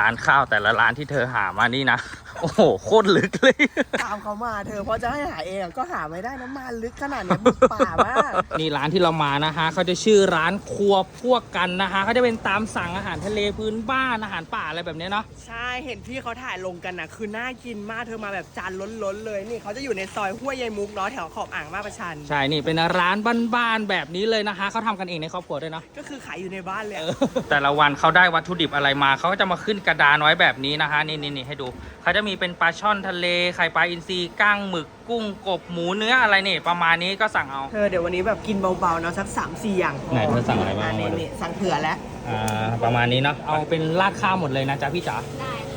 ร้านข้าวแต่ละร้านที่เธอหามานี่นะ โอ้โหโคตรลึกเลย ตามเขามาเธอเพราะจะให้หาเองอะก็หาไม่ได้นะมาลึกขนาดเนี้ยบุกป่ามากนี่ร้านที่เรามานะฮะเขาจะชื่อร้านครัวพวกกันนะฮะเขาจะเป็นตามสั่งอาหารทะเลพื้นบ้านอาหารป่าอะไรแบบเนี้ยเนาะใช่เห็นพี่เขาถ่ายลงกันนะคือน่ากินมากเธอมาแบบจานล้นๆเลยนี่เขาจะอยู่ในซอยห้วยยายมุกเนาะแถวขอบอ่างมาประชัน ใช่นี่เป็นร้านบ้านๆแบบนี้เลยนะคะเขาทำกันเองในครอบครัวด้วยเนาะ ก็คือขายอยู่ในบ้านเลยอะแต่ละวันเขาได้วัตถุดิบอะไรมาเขาก็จะมาขึ้นกระดานไว้แบบนี้นะคะนี่นี่นี่ให้ดูเขาจะมีเป็นปลาช่อนทะเลไข่ปลาอินทรีก้างหมึกกุ้งกบหมูเนื้ออะไรนี่ประมาณนี้ก็สั่งเอา เธอเดี๋ยววันนี้แบบกินเบาๆเนาะสักสามสี่อย่างพไหนเธอสั่งอะไรบ้าง นี่มาดูนี่สั่งเผื่อแล้วอ่าประมาณนี้เนาะเอาเป็นราดข้าวหมดเลยนะจ๊ะพี่จ๋า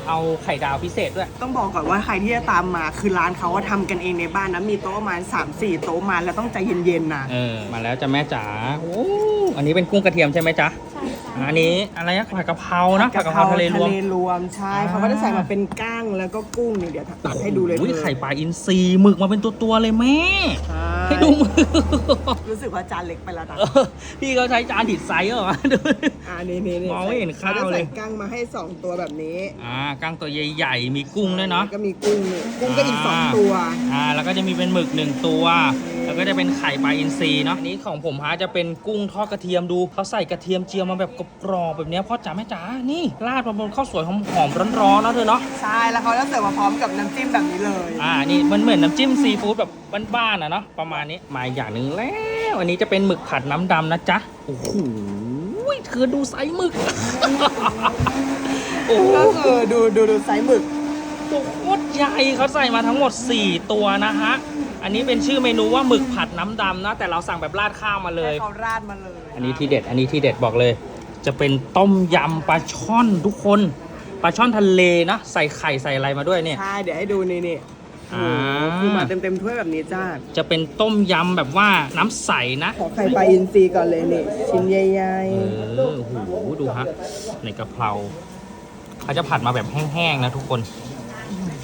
เอาไข่ดาวพิเศษด้วย ต้องบอกก่อนว่าใครที่จะตามมาคือร้านเขาว่าทำกันเองในบ้านนะมีโต๊ะประมาณ3 4 โต๊ะมาแล้วต้องใจเย็นๆนะเออมาแล้วจ้ะแม่จ๋าโอ้อันนี้เป็นกุ้งกระเทียมใช่ไหมจ๊ะใช่ค่ะ อันนี้อะไรนะผัดกะเพรานะผัดกะเพราทะเลรวมทะเลรวมใช่อ่าเขาก็จะใส่มาเป็นก้างแล้วก็กุ้งนี่เดี๋ยวตัดให้ดูเลยโอ้โหเธอไข่ปลาอินทรีหมึกมาเป็นตัวๆเลยแม่ใช่ให้ดูมือรู้สึกว่าจานเล็กไปแล้วนะเออพี่เขาใช้จานดิดไซส์เหรอวะดูอ่านี่นี่นี่มองไม่เห็นข้าวขจะเลยใส่ก้างมาให้2ตัวแบบนี้อ่ากั้งตัวใหญ่ๆมีกุ้งด้วยเนาะแล้วก็มีกุ้งนี่กุ้งก็อีกอ่า2ตัวอ่าแล้วก็จะมีเป็นหมึกหนึ่งตัว แล้วก็จะเป็นไข่ปลาอินทรีเนาะอันนี้ของผมฮะจะเป็นกุ้งทอดกระเทียมดูเขาใส่กระเทียมเจียวมาแบบกรอบๆแบบเนี้ยพ่อจ๋าแม่จ๋านี่ราดมาบนข้าวสวยหอมๆร้อนๆนะเธอเนาะใช่แล้วเขาจะเสิร์ฟมาพร้อมกับน้ำจิ้มแบบนี้เลยอ่านี่มันเหมือนน้ำจิ้มซีฟู้ดแบบบ้านๆอะเนาะประมาณนี้มาอีกอย่างหนึ่งแล้วอันนี้จะเป็นหมึกผัดน้ำดำนะจ๊ะโอ้โหเธอดูไซส์หมึกโอ้โหก็คือดูดูดูไซส์หมึกตัวโคตรใหญ่เขาใส่มาทั้งหมด 4 ตัวนะฮะ อันนี้เป็นชื่อเมนูว่าหมึกผัดน้ำดำนะ แต่เราสั่งแบบราดข้าวมาเลย ให้เขาราดมาเลยอันนี้ที่เด็ด อันนี้ที่เด็ดบอกเลย จะเป็นต้มยำปลาช่อนทุกคน ปลาช่อนทะเลนะ ใส่ไข่ใส่อะไรมาด้วยเนี่ย ใช่เดี๋ยวให้ดูนี่นี่อ่าโอ้โหคือมาเต็มเต็มๆถ้วยแบบนี้จ้าจะเป็นต้มยำแบบว่าน้ำใสนะขอไข่ปลาอินทรีก่อนเลยนี่ชิ้นใหญ่เออโอ้โหดูฮะในกะเพราเขาจะผัดมาแบบแห้งๆนะทุกคน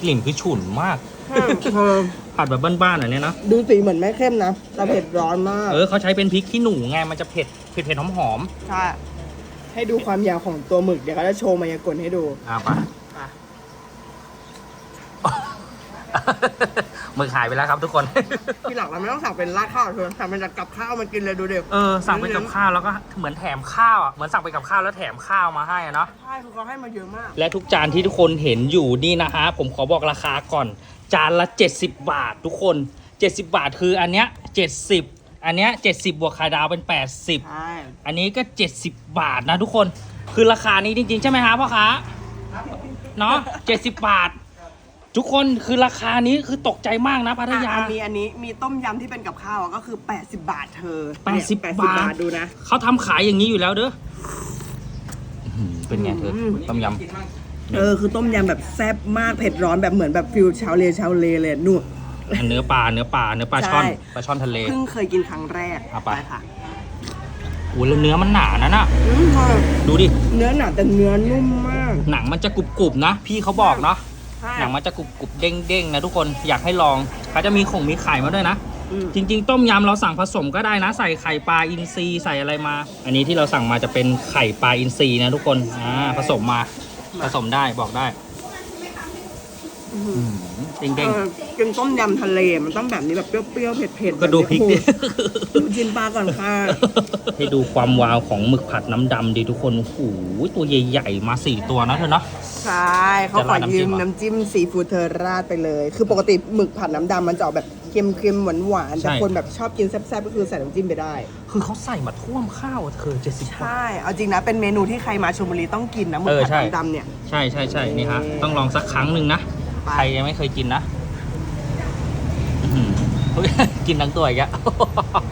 กลิ่นคือฉุนมากๆ เออผัดแบบบ้านๆอะเนี่ยนะ ดูสีเหมือนไม่เข้มนะแต่เผ็ดร้อนมาก เออเขาใช้เป็นพริกขี้หนูไง มันจะเผ็ดเผ็ดเผ็ดหอมหอมใช่ ให้ดูความยาวของตัวหมึก เดี๋ยวเขาจะโชว์มายากลให้ดูๆอะไปอ่ะมือหายไปแล้วครับทุกคน ทีหลังเราไม่ต้องสั่งเป็นราดข้าวเธอสั่งเป็นกับข้าวมากินเลยดูเด็ก เออ สั่งไปกับข้าวแล้วก็เหมือนแถมข้าวอะ เหมือนสั่งไปกับข้าวแล้วแถมข้าวมาให้อะเนาะ ใช่คือเขาให้มาเยอะมาก และทุกจานที่ทุกคนเห็นอยู่นี่นะฮะ ผมขอบอกราคาก่อน จานละ 70 บาททุกคน 70 บาทคืออันเนี้ย70 อันเนี้ย70 บวกไข่ดาวเป็น80ใช่อันนี้ก็ 70 บาทนะทุกคน คือราคานี้จริงๆ ใช่ไหมฮะพ่อค้าเนาะ70 บาท ทุกคนคือราคานี้คือตกใจมากนะพัทยา อะมีอันนี้มีต้มยำที่เป็นกับข้าวอะก็คือ 80 บาทเธอ80เนี่ย80บาทบาทดูนะ เขาทำขายอย่างนี้อยู่แล้วเด้ออื้อหือเป็นไงเธออืมต้มยเออคือต้มยำแบบแซ่บมากเผ็ดร้อนแบบเหมือนแบบฟิลชาวเลชาวเลเลยนู่นำเนื้อปลาเนื้อปลาเนื้อปลาช่อนใช่ ปลาช่อนทะเล เพิ่งเคยกินครั้งแรกเอาไป ค่ะอุ้ยแล้วเนื้อมันหนานะน่ะอืมเธอดูดิ เนื้อหนาแต่เนื้อนุ่มมาก หนังมันจะกรุบๆนะ พี่เขาบอกเนาะใช่ หนังมันจะกรุบๆเด้งๆนะทุกคนอยากให้ลองเขาจะมีข่งมีไข่มาด้วยนะอืมจริง ๆ ต้มยำเราสั่งผสมก็ได้นะ ใส่ไข่ปลาอินทรีใส่อะไรมา อันนี้ที่เราสั่งมาจะเป็นไข่ปลาอินทรีนะทุกคนอ่าผสมมาผสมได้บอกได้อื้อหือ เด้ง เออกินต้มยำทะเลมันต้องแบบนี้แบบเปรี้ยวๆเผ็ดๆๆก็ดูพริกดิโอ้โหชิมปลาก่อนค่ะให้ดูความวาวของหมึกผัดน้ำดำดีทุกคน โอ้โห ตัวใหญ่ๆ มาสี่ตัวนะเธอเนาะ ใช่เขาขอจะราดน้ำจิ้ยืมมเหรอน้ำจิ้มซีฟู้ดเธอราดไปเลย คือปกติหมึกผัดน้ำดำมันจะออกแบบเค็มๆหวานๆแต่ใช่ คนแบบชอบกินแซ่บๆก็คือใส่น้ำจิ้มไปได้ คือเขาใส่มาท่วมข้าวอะเธอเจ็ดสิบ ใช่ เอาจริงนะ เป็นเมนูที่ใครมาชลบุรีต้องกินนะหมึกเออผัดใช่ น้ำดำเนี่ย ใช่ใช่ใช่นี่ฮะนี่ต้องลองสักครั้งหนึ่งนะ ไปใครยังไม่เคยกินนะอื้อหือเฮ้ยกินทั้งตัวอีกอะ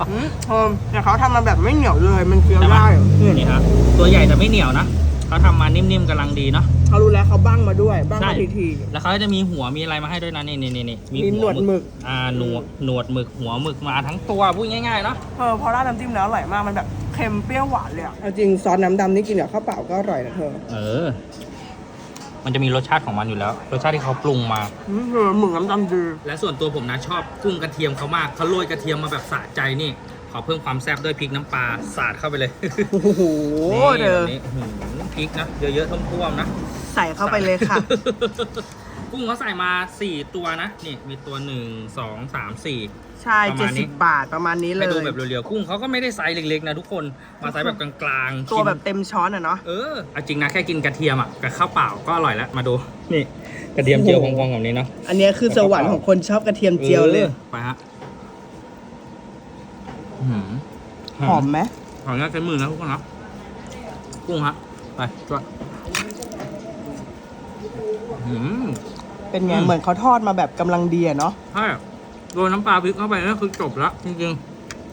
อืมเออแต่เขาทำมาแบบไม่เหนียวเลย มันเคี้ยวใช่ไหมได้นี่นี่ฮะตัวใหญ่แต่ไม่เหนียวนะเขาทำมานิ่มๆกำลังดีเนาะ เขารู้แล้วเขาบ้างมาด้วย บ้างใช่มาทีทีแล้วเขาจะมีหัวมีอะไรมาให้ด้วยนะนี่นี่นี่นี่มีหนวดหมึก อ่าหนวดหนวดหมึกหัวหมึกมาทั้งตัวพูดง่ายๆเนาะเออพอราดน้ำจิ้มแล้วอร่อยมาก มันแบบเค็มเปรี้ยวหวานเลยอะเอาจริงซอสน้ำดำนี่กินกับข้าวเปล่าก็อร่อยนะเธอ เออ มันจะมีรสชาติของมันอยู่แล้ว รสชาติที่เขาปรุงมา อืมเธอหมึกน้ำดำดีและส่วนตัวผมนะชอบกุ้งกระเทียมเขามากเขาโรยกระเทียมมาแบบสะใจนี่ ขอเพิ่มความแซ่บด้วยพริกน้ำปลาสาดเข้าไปเลยโอ้โหนี่เธอแบบนี้อื้อหือพริกนะเยอะๆท่วมๆนะ ใส่เข้าไปเลยค่ะ กุ้งเขาใส่มา4ตัวนะนี่มีตัว1 2 3 4ใช่ประมาณนี้70บาทประมาณนี้เลให้ดูยแบบเรียวๆกุ้งเขาก็ไม่ได้ไซส์เล็กๆนะทุกคนมาไซส์แบบกลางๆตัวกิน แบบเต็มช้อนอะเนาะ เออเอาจริงนะแค่กินกระเทียมอะกับข้าวเปล่าก็อร่อยแล้วมาดู นี่กระเทียมเจียวโอ้พโห องๆแบบนี้เนาะอันเนี้ยคือสวรรค์ของคนชอบกระเทียมเจียวเลย ออไปฮะอื้อหือหอมไหมขออนุญาตใช้มือนะทุกคนนะกุ้งฮะไปจวด อืมเป็นไงอืมเหมือนเขาทอดมาแบบกำลังดีอะเนาะใช่โรยน้ำปลาพริกเข้าไปก็คือจบแล้วจริง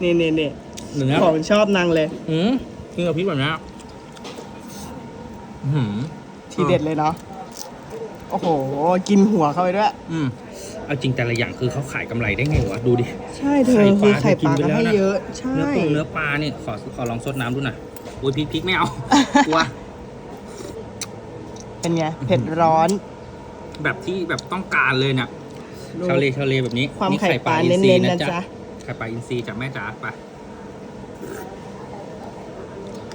นี่นี่นี่ๆเนื้อของชอบนางเลย อืมกินกับพริกแบบนี้อื้อหือทีเด็ดเลยเนาะโอ้โห กินหัวเข้าไปด้วย อืมเอาจริงแต่ละอย่างคือเขาขายกำไรได้ไงวะ ดูดิ ใช่เธอคือไข่ปลาก็ให้เยอะ ใช่ เนื้อปงเนื้อปลานี่ขอขอลองซดน้ำดูหน่อยอุ้ยพริกพริกไม่เอากลัว เป็นไง เผ็ดร้อน แบบที่แบบต้องการเลยเนี่ยดูชาวเลชาวเลแบบนี้ความนี่ไข่ปลาอิเน้ทรีนๆนะจ๊จ๊ะไข่ปลาอินทรีจากแม่จ๋าไป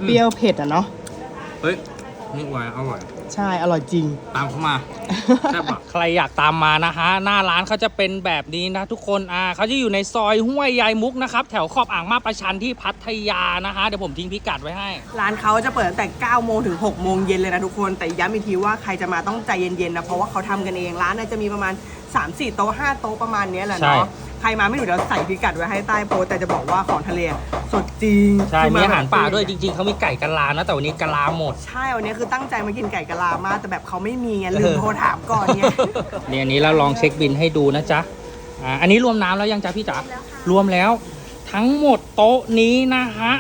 เปรี้ยวเผ็ดอะเนาะเฮ้ย นี่อร่อยอร่อย ใช่อร่อยจริง ตามเขามาแซ่บอะใครอยากตามมานะฮะ หน้าร้านเขาจะเป็นแบบนี้นะทุกคน อ่าเขาจะอยู่ในซอยห้วยยายมุกนะครับ แถวขอบอ่างมาประชันที่พัทยานะฮะ เดี๋ยวผมทิ้งพิกัดไว้ให้ ร้านเขาจะเปิดตั้งแต่ 9 โมงถึง 6 โมงเย็นเลยนะทุกคน แต่ย้ำอีกทีว่าใครจะมาต้องใจเย็นๆนะ เพราะว่าเขาทำกันเอง ร้านน่าจะมีประมาณ 3-4 โต๊ะ 5 โต๊ะประมาณเนี้ยแหละเนาะ ใช่ ใครมาไม่ถูกเดี๋ยวใส่พิกัดไว้ให้ใต้โพสต์แต่จะบอกว่าของทะเลสดจริงใช่คือมีอาหารแบบป่าด้วยจริง ๆเขามีไก่กะลานะแต่วันนี้กะลาหมด ใช่วันนี้คือตั้งใจมากินไก่กะลามากแต่แบบเขาไม่มีไงลืมโทรถามก่อนไงเนี่ยอันนี้เราลองเช็คบินให้ดูนะจ๊ะอ่าอันนี้รวมน้ำแล้วยังจ๊ะพี่จ๋ารวมแล้ว ทั้งหมดโต๊ะนี้นะฮะ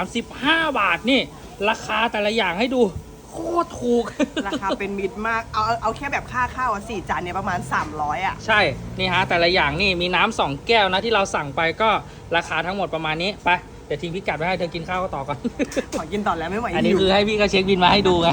335 บาทนี่ ราคาแต่ละอย่างให้ดูโคตรถูก ราคาเป็นมิตรมากเอาเอาเอาแค่แบบค่าข้าวอะสี่จานเนี่ยประมาณ 300อะ ใช่ นี่ฮะ แต่ละอย่างนี่มีน้ำสองแก้วนะที่เราสั่งไปก็ราคาทั้งหมดประมาณนี้ ไป เดี๋ยวทิ้งพิกัดไว้ให้เธอกินข้าวก็ต่อก่อน ขอกินต่อแล้วไม่ไหวอันนี้หิวคือให้พี่ก็เช็คบินมาให้ดูไง